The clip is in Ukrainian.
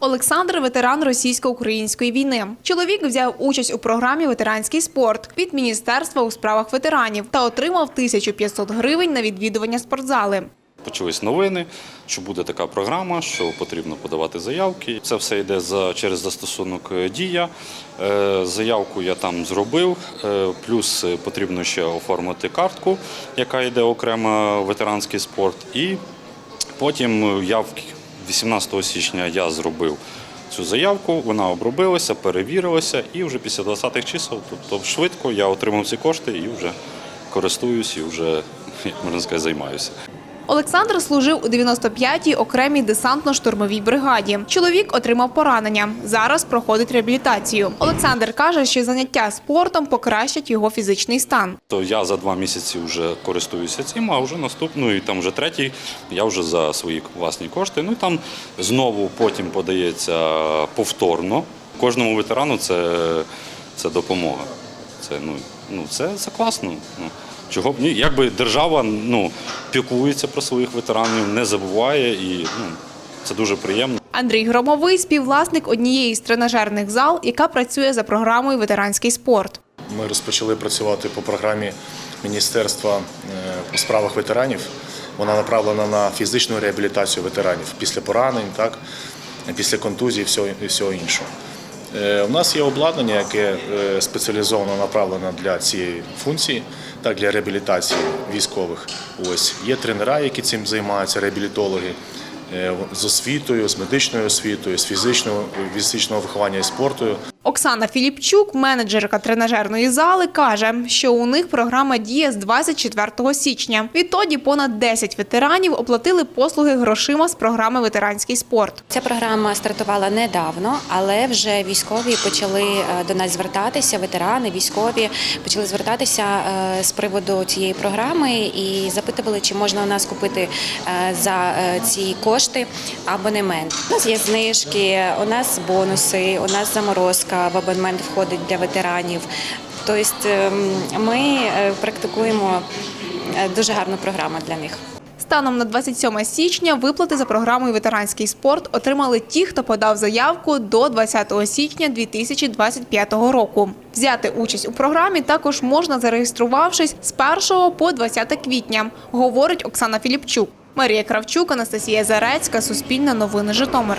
Олександр ветеран російсько-української війни. Чоловік взяв участь у програмі Ветеранський спорт від Міністерства у справах ветеранів та отримав 1500 гривень на відвідування спортзали. Почались новини, що буде така програма, що потрібно подавати заявки. Це все йде через застосунок е, дія. Е, Заявку я там зробив. е, Плюс потрібно ще оформити картку, яка йде окремо ветеранський спорт. І потім я 18 січня я зробив цю заявку. Вона обробилася, перевірилася, і вже після 20-х чисел, тобто швидко, я отримав ці кошти і вже користуюсь і вже як можна сказати, займаюся. Олександр служив у 95-й окремій десантно-штурмовій бригаді. Чоловік отримав поранення. Зараз проходить реабілітацію. Олександр каже, що заняття спортом покращать його фізичний стан. То я за два місяці вже користуюся цим, а вже наступну, і там вже третій, я вже за свої власні кошти. Ну там знову потім подається повторно. Кожному ветерану це, це допомога. Це, ну, ну, це, це класно. Ну, чого б ні? Якби держава ну, піклується про своїх ветеранів, не забуває, і ну, це дуже приємно. Андрій Громовий співвласник однієї з тренажерних зал, яка працює за програмою Ветеранський спорт. Ми розпочали працювати по програмі Міністерства е, у справах ветеранів. Вона направлена на фізичну реабілітацію ветеранів після поранень, так, після контузій і всього, і всього іншого. Е, У нас є обладнання, яке е, спеціалізовано направлено для цієї функції, так, для реабілітації військових. Ось є тренера, які цим займаються, реабілітологи з освітою, з медичною освітою, з фізичного, фізичного виховання і спорту. Оксана Філіпчук, менеджерка тренажерної зали, каже, що у них програма діє з 24 січня. Відтоді понад 10 ветеранів оплатили послуги грошима з програми Ветеранський спорт. Ця програма стартувала недавно, але вже військові почали е, до нас звертатися. Ветерани, військові почали звертатися е, з приводу цієї програми і запитували, чи можна у нас купити е, за е, ці кошти абонемент. У нас є знижки, у нас бонуси, у нас заморозка в абонемент входить для ветеранів. Тобто ем, ми е, практикуємо е, дуже гарну програму для них. Станом на 27 січня виплати за програмою Ветеранський спорт отримали ті, хто подав заявку до 20 січня 2025 року. Взяти участь у програмі також можна, зареєструвавшись з 1 по 20 квітня, говорить Оксана Філіпчук. Марія Кравчук, Анастасія Зарецька, Суспільне новини Житомир.